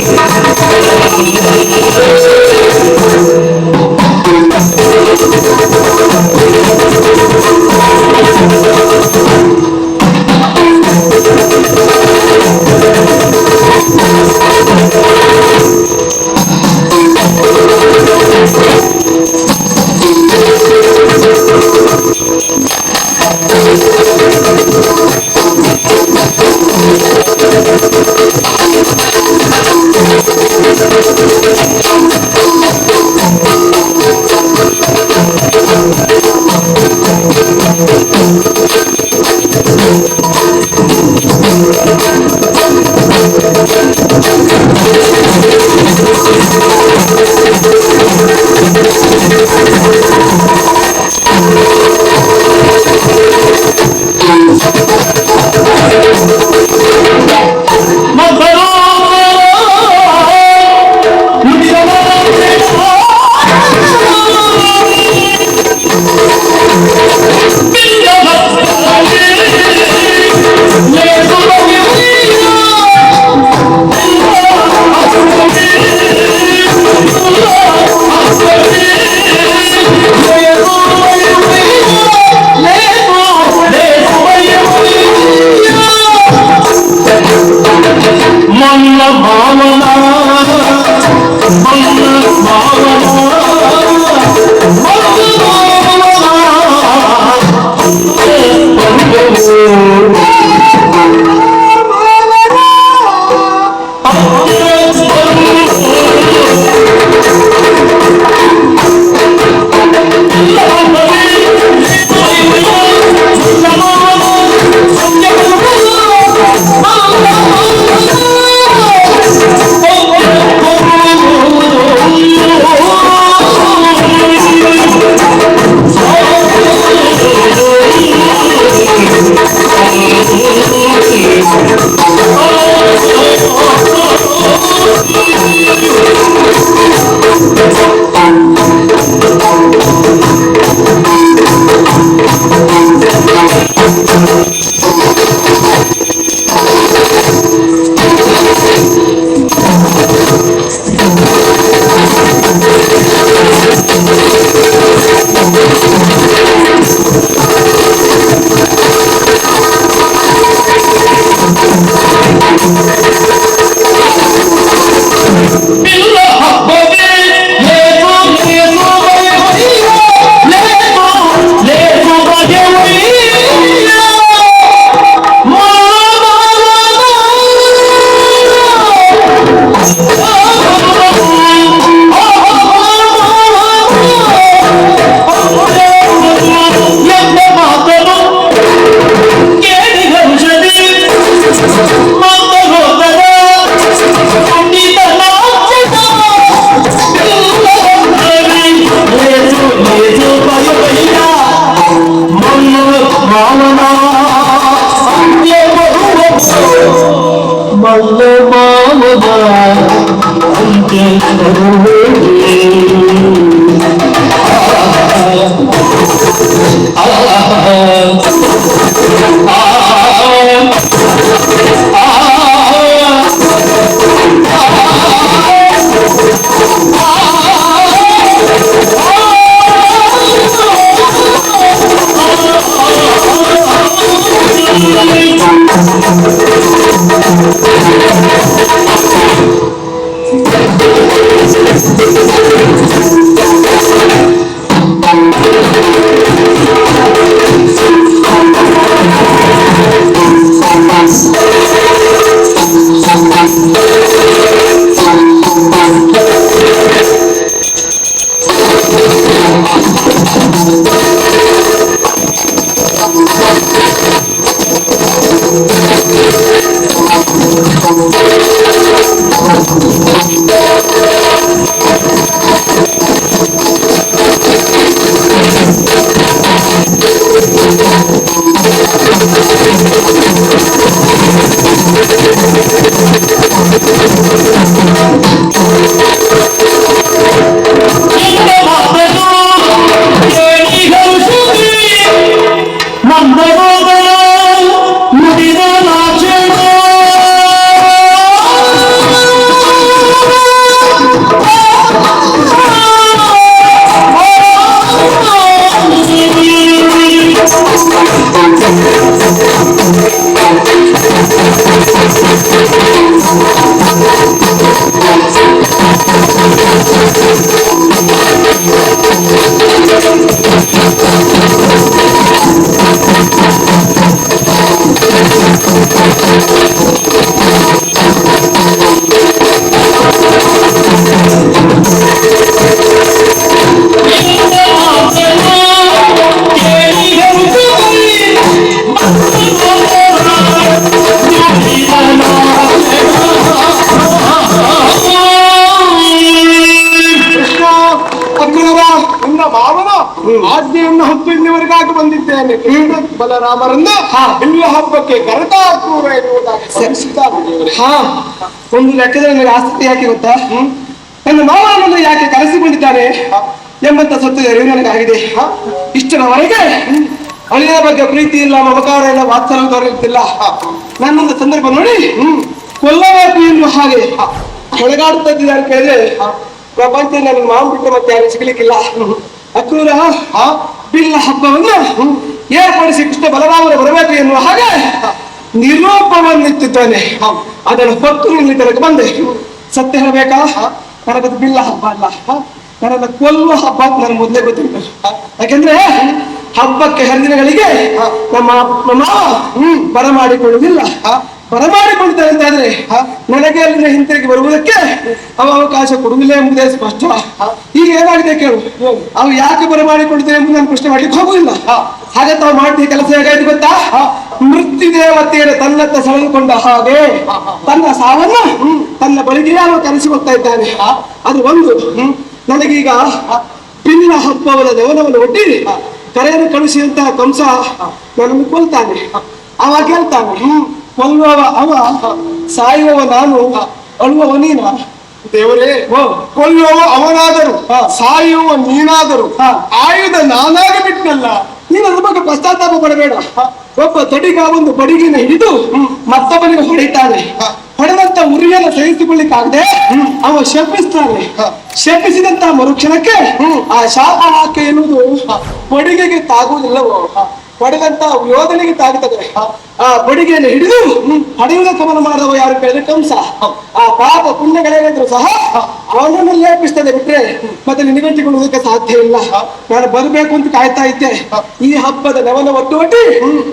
Jesus. ভালো না 无影。Gracias. Krishna ಬಲರಾಮರನ್ನ ಬಿಲ್ಲ ಹಬ್ಬಕ್ಕೆ ಕರೆತಾ ಕ್ರೂರ ಎನ್ನುವುದಾಗಿ ಸ್ಮರಿಸಿದ್ದಾನೆ ಹಾ. ಒಂದು ಲೆಕ್ಕದಲ್ಲಿ ನನಗೆ ಆಸಕ್ತಿ ಯಾಕೆ ಗೊತ್ತಾ? ನನ್ನ ಮಾವನನ್ನು ಯಾಕೆ ಕರೆಸಿಕೊಂಡಿದ್ದಾನೆ ಎಂಬಂತ ಸತ್ತು ಅರಿವು ನನಗಾಗಿದೆ. ಇಷ್ಟರವರೆಗೆ ಅಳಿಯ ಬಗ್ಗೆ ಪ್ರೀತಿ ಇಲ್ಲ ಮಮಕಾರ ಇಲ್ಲ ವಾತ್ಸಲ್ಯ ದೊರೆಯುತ್ತಿಲ್ಲ ನನ್ನೊಂದು ಸಂದರ್ಭ ನೋಡಿ ಕೊಲ್ಲಬೇಕು ಎನ್ನುವ ಹಾಗೆ ಕೆಳಗಾಡುತ್ತಾ ಇದ್ದಾರೆ ಕೇಳಿದ್ರೆ ಪ್ರಪಂಚ ನನ್ನ ಮಾವು ಬಿಟ್ಟರೆ ಮತ್ತೆ ಯಾರು ಸಿಗ್ಲಿಕ್ಕಿಲ್ಲ. ಅಕ್ರೂರ ಬಿಲ್ಲ ಹಬ್ಬವನ್ನು ಏರ್ಪಡಿಸಿ ಕೃಷ್ಣ ಬಲರಾಮರು ಬರಬೇಕು ಎನ್ನುವ ಹಾಗೆ ನಿರೂಪವನ್ನಿತ್ತಿದ್ದಾನೆ ಅದನ್ನು ಹೊತ್ತು ನಿಲ್ಲಿ ತನಕ ಬಂದೆ. ಸತ್ಯ ಹೇಳಬೇಕಾ? ನನಗದು ಬಿಲ್ಲ ಹಬ್ಬ ಅಲ್ಲ. ನನ್ನ ಕೊಲ್ಲುವ ಹಬ್ಬ ಅಂತ ನನಗೆ ಮೊದಲೇ ಗೊತ್ತಿತ್ತು. ಯಾಕೆಂದ್ರೆ ಹಬ್ಬಕ್ಕೆ ಹರಿದಿನಗಳಿಗೆ ನಮ್ಮ ಹ್ಮ್. ಬರಮಾಡಿಕೊಳ್ಳುವುದಿಲ್ಲ. ಬರಮಾಡಿಕೊಳ್ತಾರೆ ಅಂತಾದ್ರೆ ನನಗೆ ಅಲ್ಲಿನ ಹಿಂತಿರುಗಿ ಬರುವುದಕ್ಕೆ ಅವ ಅವಕಾಶ ಕೊಡುವುದಿಲ್ಲ ಎಂಬುದೇ ಸ್ಪಷ್ಟ. ಈಗ ಏನಾಗಿದೆ ಕೇಳು. ಅವು ಯಾಕೆ ಬರಮಾಡಿಕೊಳ್ತೇವೆ ಎಂಬುದು ನಾನು ಪ್ರಶ್ನೆ ಮಾಡ್ಲಿಕ್ಕೆ ಹೋಗುದಿಲ್ಲ ಹಾಗೆ ತಾವು ಮಾಡಿದ ಕೆಲಸ ಹೇಗಾಯ್ತು ಗೊತ್ತಾ? ಮೃತ್ಯು ದೇವತೆಯನ್ನು ತನ್ನತ್ತ ಸೆಳೆದುಕೊಂಡ ಹಾಗೆ ತನ್ನ ಸಾವನ್ನ ತನ್ನ ಬಳಿಗೆ ಅವನು ಕರೆಸಿಕೊಳ್ತಾ ಇದ್ದಾನೆ. ಅದು ಒಂದು. ನನಗೀಗ ಪಿಂದಿನ ಹಬ್ಬವನ್ನ ದೇವನವನ್ನು ಒಡ್ಡಿ ಕರೆಯನ್ನು ಕಳಿಸಿದಂತಹ ಕಂಸ ನನ್ನನ್ನು ಕೊಲ್ತಾನೆ ಅವ ಗೆಲ್ತಾನೆ ಕೊಲ್ಲುವವ ಅವ ಸಾಯುವವ ನಾನು ಅಳುವವ ನೀನ. ದೇವರೇ ಕೊಲ್ಲುವವ ಅವನಾದರು ಸಾಯುವ ನೀನಾದರು. ಆಯುಧ ನಾನಾಗ ಬಿಟ್ನಲ್ಲ ನೀನು ಅದ್ರ ಬಗ್ಗೆ ಪಶ್ಚಾತ್ತಾಪ ಪಡಬೇಡ. ಒಬ್ಬ ತಡಿಗ ಒಂದು ಬಡಿಗಿನ ಹಿಡಿದು ಮತ್ತೊಬ್ಬನಿಗೆ ಹೊಡಿತಾನೆ. ಹೊಡೆದಂತ ಉರಿಯನ್ನು ಸಹಿಸಿಕೊಳ್ಳಿಕ್ಕಾಗದೆ ಅವ ಶಪಿಸ್ತಾನೆ. ಶಪಿಸಿದಂತ ಮರುಕ್ಷಣಕ್ಕೆ ಆ ಶಾಪ ಹಾಕಿ ಎನ್ನುವುದು ಬಡಿಗೆಗೆ ತಾಗುವುದಿಲ್ಲವೋ? ಹೊಡೆದಂತ ಯೋಧನಿಗೆ ತಾಗುತ್ತದೆ ಆ ಬಡಿಗೆಯನ್ನು ಹಿಡಿದು ಹೊಡೆಯುವುದಕ್ಕೆ ಮನ ಮಾಡಿದವ ಯಾರು ಕೇಳಿದ್ರೆ ಕಂಸ. ಆ ಪಾಪ ಪುಣ್ಯಗಳೇನಿದ್ರು ಸಹ ಅವನನ್ನು ಲೇಪಿಸ್ತದೆ ಬಿಟ್ರೆ ಮತ್ತೆ ನಿನಗಂಟಿಕೊಳ್ಳುವುದಕ್ಕೆ ಸಾಧ್ಯ ಇಲ್ಲ. ನಾನು ಬರಬೇಕು ಅಂತ ಕಾಯ್ತಾ ಇದ್ದೆ. ಈ ಹಬ್ಬದ ನವನ ಒಟ್ಟು ಒಟ್ಟಿ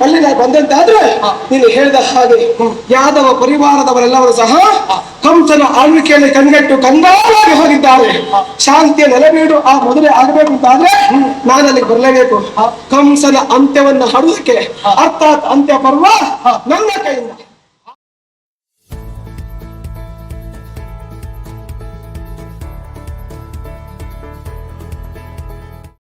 ಅಲ್ಲಿ ನಾನು ಬಂದಂತಾದ್ರೆ ನೀನು ಹೇಳಿದ ಹಾಗೆ ಯಾದವ ಪರಿವಾರದವರೆಲ್ಲವರು ಸಹ ಕಂಸನ ಆಳ್ವಿಕೆಯಲ್ಲಿ ಕಂಗೆಟ್ಟು ಕಂಗಾಲಾಗಿ ಹೋಗಿದ್ದಾರೆ. ಶಾಂತಿಯ ನೆಲೆಬೀಡು ಆ ಮೊದಲೇ ಆಗಬೇಕು ಅಂತ ಆದ್ರೆ ನಾನು ಅಲ್ಲಿಗೆ ಬರಲೇಬೇಕು ಕಂಸನ ಅಂತ್ಯವನ್ನ ಹಾಡುವುದಕ್ಕೆ ಅರ್ಥಾತ್ ಅಂತ್ಯ ಪರ್ವ ನನ್ನ ಕೈಯಿಂದ.